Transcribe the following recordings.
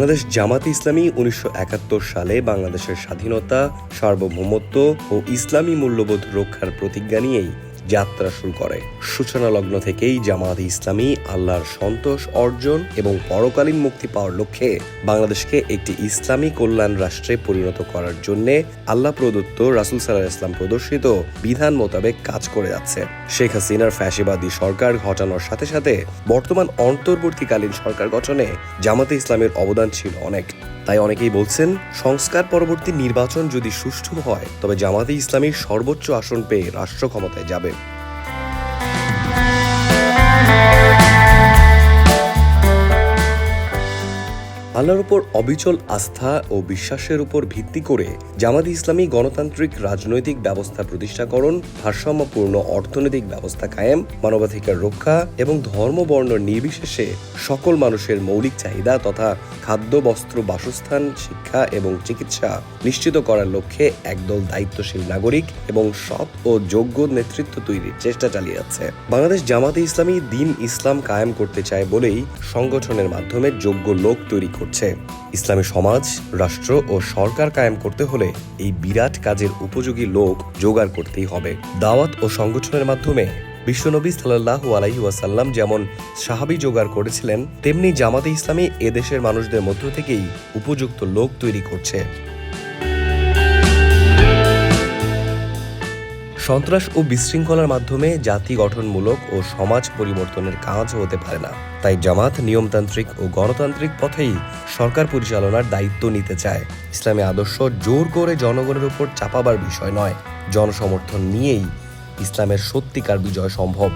বাংলাদেশ জামাত ইসলামী উনিশশো একাত্তর সালে বাংলাদেশের স্বাধীনতা, সার্বভৌমত্ব ও ইসলামী মূল্যবোধ রক্ষার প্রতিজ্ঞা নিয়েই যাত্রা শুরু করে। সূচনা লগ্ন থেকেই জামাত ইসলামী আল্লাহর সন্তোষ অর্জন এবং পরকালীন মুক্তি পাওয়ার লক্ষ্যে বাংলাদেশকে একটি ইসলামী কল্যাণ রাষ্ট্রে পরিণত করার জন্য আল্লাহ প্রদত্ত রাসুল সাল্লাহ ইসলাম প্রদর্শিত বিধান মোতাবেক কাজ করে যাচ্ছে। শেখ হাসিনার ফ্যাসিবাদী সরকার ঘটানোর সাথে সাথে বর্তমান অন্তর্বর্তীকালীন সরকার গঠনে জামাতে ইসলামের অবদান ছিল অনেক। তাই অনেকেই বলছেন, সংস্কার পরবর্তী নির্বাচন যদি সুষ্ঠু হয়, তবে জামাতে ইসলামী সর্বোচ্চ আসন পেয়ে রাষ্ট্র ক্ষমতায় যাবে আল্লাহর উপর অবিচল আস্থা ও বিশ্বাসের উপর ভিত্তি করে জামাত ইসলামী গণতান্ত্রিক রাজনৈতিক ব্যবস্থা প্রতিষ্ঠাকরণ, ভারসাম্যপূর্ণ অর্থনৈতিক ব্যবস্থা কায়েম, মানবাধিকার রক্ষা এবং ধর্ম বর্ণ নির্বিশেষে সকল মানুষের মৌলিক চাহিদা তথা খাদ্য, বস্ত্র, বাসস্থান, শিক্ষা এবং চিকিৎসা নিশ্চিত করার লক্ষ্যে একদল দায়িত্বশীল নাগরিক এবং সৎ ও যোগ্য নেতৃত্ব তৈরির চেষ্টা চালিয়ে যাচ্ছে। বাংলাদেশ জামাতে ইসলামী দিন ইসলাম কায়েম করতে চায় বলেই সংগঠনের মাধ্যমে যোগ্য লোক তৈরি করছে ইসলামী সমাজ, রাষ্ট্র ও সরকার কায়েম করতে হলে এই বিরাট কাজের উপযোগী লোক জোগাড় করতেই হবে। দাওয়াত ও সংগঠনের মাধ্যমে বিশ্বনবী সাল্লাহ আলাইহি ওয়াসাল্লাম যেমন সাহাবি জোগাড় করেছিলেন, তেমনি জামাতে ইসলামী এদেশের মানুষদের মধ্য থেকেই উপযুক্ত লোক তৈরি করছে। সন্ত্রাস ও বিশৃঙ্খলার মাধ্যমে জাতি গঠনমূলক ও সমাজ পরিবর্তনের কাজ হতে পারে না। তাই জামাত নিয়মতান্ত্রিক ও গণতান্ত্রিক পথেই সরকার পরিচালনার দায়িত্ব নিতে চায়। ইসলামী আদর্শ জোর করে জনগণের উপর চাপাবার বিষয় নয়। জনসমর্থন নিয়েই ইসলামের সত্যিকার বিজয় সম্ভব।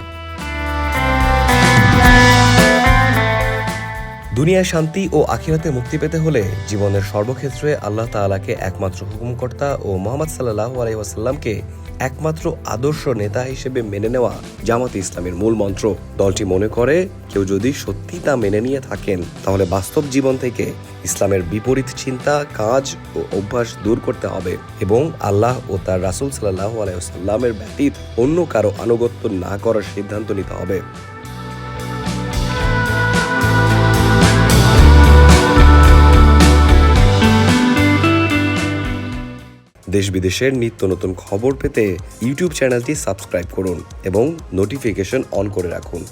দুনিয়ায় শান্তি ও আখিরাতে মুক্তি পেতে হলে জীবনের সর্বক্ষেত্রে আল্লাহ তাআলাকে একমাত্র হুকুমকর্তা ও মোহাম্মদ সাল্লাহ আলাইসাল্লামকে একমাত্র আদর্শ নেতা হিসেবে মেনে নেওয়া জামাতে ইসলামের মূল মন্ত্র। দলটি মনে করে, কেউ যদি সত্যি তা মেনে নিয়ে থাকেন, তাহলে বাস্তব জীবন থেকে ইসলামের বিপরীত চিন্তা, কাজ ও অভ্যাস দূর করতে হবে এবং আল্লাহ ও তার রাসুল সাল্লাহ আলাইসাল্লামের ব্যতীত অন্য কারও আনুগত্য না করার সিদ্ধান্ত নিতে হবে। দেশ বিদেশের নিত্য নতুন খবর পেতে ইউটিউব চ্যানেলটি সাবস্ক্রাইব করুন এবং নোটিফিকেশন অন করে রাখুন।